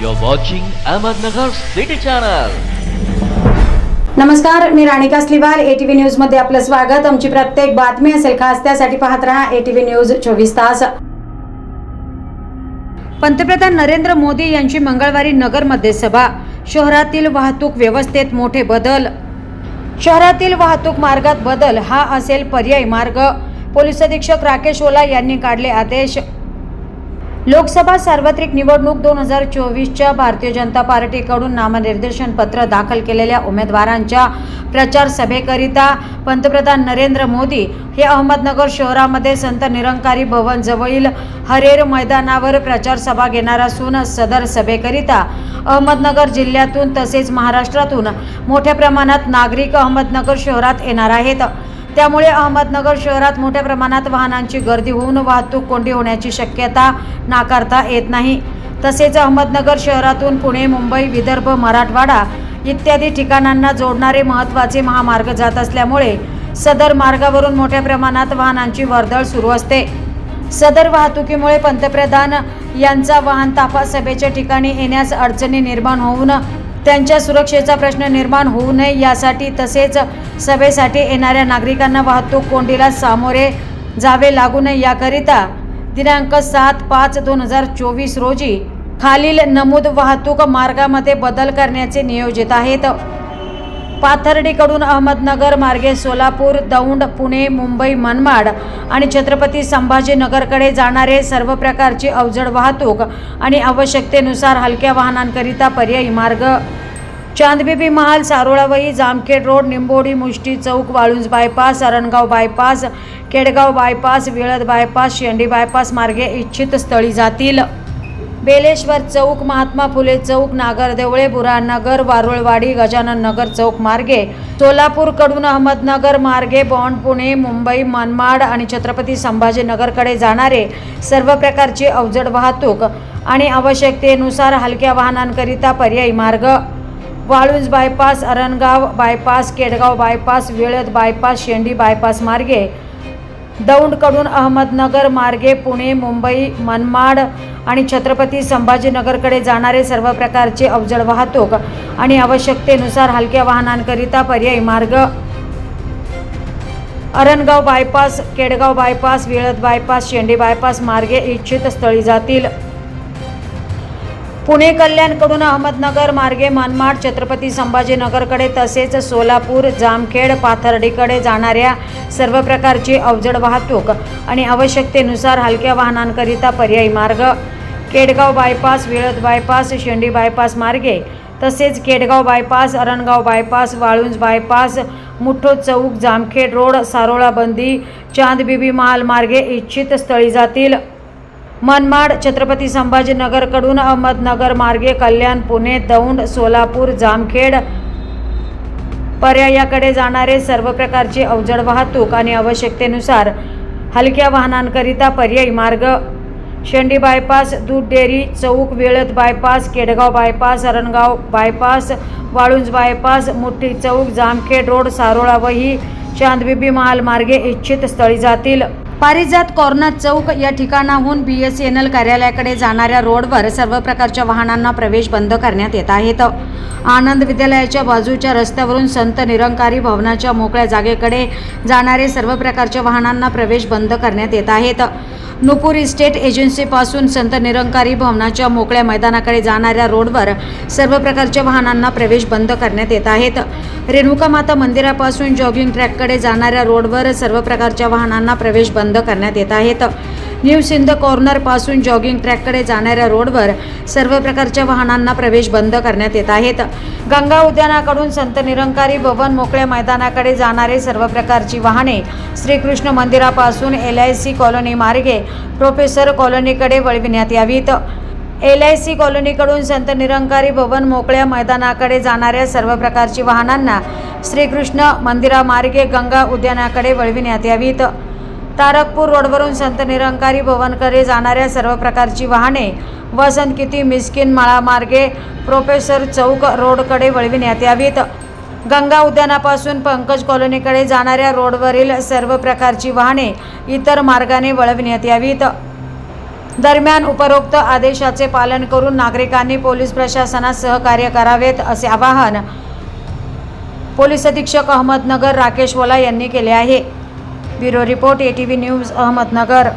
You're watching Ahmednagar City Channel. नमस्कार मी Ranika स्लिवाल. ATV न्यूजमध्ये आपलं स्वागत. आमची प्रत्येक बातमी असेल खास त्यासाठी पाहत राहा एटीव्ही न्यूज चोवीस तास. पंतप्रधान नरेंद्र मोदी यांची मंगळवारी नगरमध्ये सभा. शहरातील वाहतूक व्यवस्थेत मोठे बदल. शहरातील वाहतूक मार्गात बदल हा असेल पर्यायी मार्ग. पोलीस अधीक्षक राकेश ओला यांनी काढले आदेश. लोकसभा सार्वत्रिक निवडणूक दोन हजार चोवीसच्या भारतीय जनता पार्टीकडून नामनिर्देशन पत्र दाखल केलेल्या उमेदवारांच्या प्रचार सभेकरिता पंतप्रधान नरेंद्र मोदी हे अहमदनगर शहरामध्ये संत निरंकारी भवन जवळील हरेर मैदानावर प्रचार सभा घेणार असून सदर सभेकरिता अहमदनगर जिल्ह्यातून तसेच महाराष्ट्रातून मोठ्या प्रमाणात नागरिक अहमदनगर शहरात येणार आहेत. त्यामुळे अहमदनगर शहरात मोठ्या प्रमाणात वाहनांची गर्दी होऊन वाहतूक कोंडी होण्याची शक्यता नाकारता येत नाही. तसेच अहमदनगर शहरातून पुणे मुंबई विदर्भ मराठवाडा इत्यादी ठिकाणांना जोडणारे महत्त्वाचे महामार्ग जात असल्यामुळे सदर मार्गावरून मोठ्या प्रमाणात वाहनांची वर्दळ सुरू असते. सदर वाहतुकीमुळे पंतप्रधान यांचा वाहन ताफा सभेच्या ठिकाणी येण्यास अडचणी निर्माण होऊन त्यांच्या सुरक्षेचा प्रश्न निर्माण होऊ नये यासाठी तसेच सभेसाठी येणाऱ्या नागरिकांना वाहतूक कोंडीला सामोरे जावे लागू नये. याकरिता दिनांक सात पाच दोन हजार चोवीस रोजी खालील नमूद वाहतूक मार्गामध्ये बदल करण्याचे नियोजित आहेत. पाथर्डीकडून अहमदनगर मार्गे सोलापूर दौंड पुणे मुंबई मनमाड आणि छत्रपती संभाजीनगरकडे जाणारे सर्व प्रकारची अवजड वाहतूक आणि आवश्यकतेनुसार हलक्या वाहनांकरिता पर्यायी मार्ग. चांदबिबी महाल सारोळावई जामखेड रोड निंबोडी मुष्टी चौक Walunj bypass Arangaon bypass Kedgaon bypass Vilad bypass Shendi bypass मार्गे इच्छित स्थळी जातील. बेलेश्वर चौक महात्मा फुले चौक नागरदेवळे बुरानगर वारुळवाडी गजानन नगर चौक मार्गे सोलापूरकडून अहमदनगर मार्गे बॉन्ड पुणे मुंबई मनमाड आणि छत्रपती संभाजीनगरकडे जाणारे सर्व प्रकारची अवजड वाहतूक आणि आवश्यकतेनुसार हलक्या वाहनांकरिता पर्यायी मार्ग. Walunj bypass Arangaon bypass Kedgaon bypass Vilad bypass Shendi bypass मार्गे दौंडकडून अहमदनगर मार्गे पुणे मुंबई मनमाड आणि छत्रपती संभाजीनगरकडे जाणारे सर्व प्रकारचे अवजड वाहतूक आणि आवश्यकतेनुसार हलक्या वाहनांकरिता पर्यायी मार्ग. Arangaon bypass Kedgaon bypass Vilad bypass Shendi bypass मार्गे इच्छित स्थळी जातील. पुणे कल्याणकडून अहमदनगर मार्गे मनमाड छत्रपती संभाजीनगरकडे तसेच सोलापूर जामखेड पाथर्डीकडे जाणाऱ्या सर्व प्रकारची अवजड वाहतूक आणि आवश्यकतेनुसार हलक्या वाहनांकरिता पर्यायी मार्ग Kedgaon bypass Vilad bypass Shendi bypass मार्गे तसेच Kedgaon bypass Arangaon bypass Walunj bypass मुठ्ठो चौक जामखेड रोड सारोळा बंदी चांदबिबी महाल मार्गे इच्छित स्थळी जातील. मनमाड छत्रपती संभाजीनगरकडून अहमदनगर मार्गे कल्याण पुणे दौंड सोलापूर जामखेड पर्यायाकडे जाणारे सर्व प्रकारची अवजड वाहतूक आणि आवश्यकतेनुसार हलक्या वाहनांकरिता पर्यायी मार्ग. शेंडी बायपास दूध डेअरी चौक वेळत bypass Kedgaon bypass Arangaon bypass Walunj bypass मुठ्ठी चौक जामखेड रोड सारोळा वही चांदबिबी महाल मार्गे इच्छित स्थळी जातील. पारिजात कॉर्नर चौक या ठिकाणाहून बी एस एन एल कार्यालयाकडे जाणाऱ्या रोडवर सर्व प्रकारच्या वाहनांना प्रवेश बंद करण्यात येत आहेत. आनंद विद्यालयाच्या बाजूच्या रस्त्यावरून संत निरंकारी भवनाच्या मोकळ्या जागेकडे जाणारे सर्व प्रकारच्या वाहनांना प्रवेश बंद करण्यात येत आहेत. नुपूर इस्टेट एजन्सीपासून संत निरंकारी भवनाच्या मोकळ्या मैदानाकडे जाणाऱ्या रोडवर सर्व प्रकारच्या वाहनांना प्रवेश बंद करण्यात येत आहेत. रेणुका माता मंदिरापासून जॉगिंग ट्रॅककडे जाणाऱ्या रोडवर सर्व प्रकारच्या वाहनांना प्रवेश बंद बंद करण्यात येत आहेत. न्यू सिंध कॉर्नरपासून जॉगिंग ट्रॅककडे जाणाऱ्या रोडवर सर्व प्रकारच्या वाहनांना प्रवेश बंद करण्यात येत आहेत. गंगा उद्यानाकडून संत निरंकारी भवन मोकळ्या मैदानाकडे जाणारे सर्व प्रकारची वाहने श्रीकृष्ण मंदिरापासून एल आय सी कॉलनी मार्गे प्रोफेसर कॉलनीकडे वळविण्यात यावीत. एल आय सी कॉलनीकडून संत निरंकारी भवन मोकळ्या मैदानाकडे जाणाऱ्या सर्व प्रकारची वाहनांना श्रीकृष्ण मंदिरामार्गे गंगा उद्यानाकडे वळविण्यात यावीत. तारकपूर रोडवरून संत निरंकारी भवनकडे जाणाऱ्या सर्व प्रकारची वाहने वसंत किती मिस्किन माळामार्गे प्रोफेसर चौक रोडकडे वळविण्यात यावीत. गंगा उद्यानापासून पंकज कॉलनीकडे जाणाऱ्या रोडवरील सर्व प्रकारची वाहने इतर मार्गाने वळविण्यात यावीत. दरम्यान उपरोक्त आदेशाचे पालन करून नागरिकांनी पोलीस प्रशासनास सहकार्य करावेत असे आवाहन पोलीस अधीक्षक अहमदनगर राकेश वोला यांनी केले आहे. Bureau report A T V news Ahmednagar.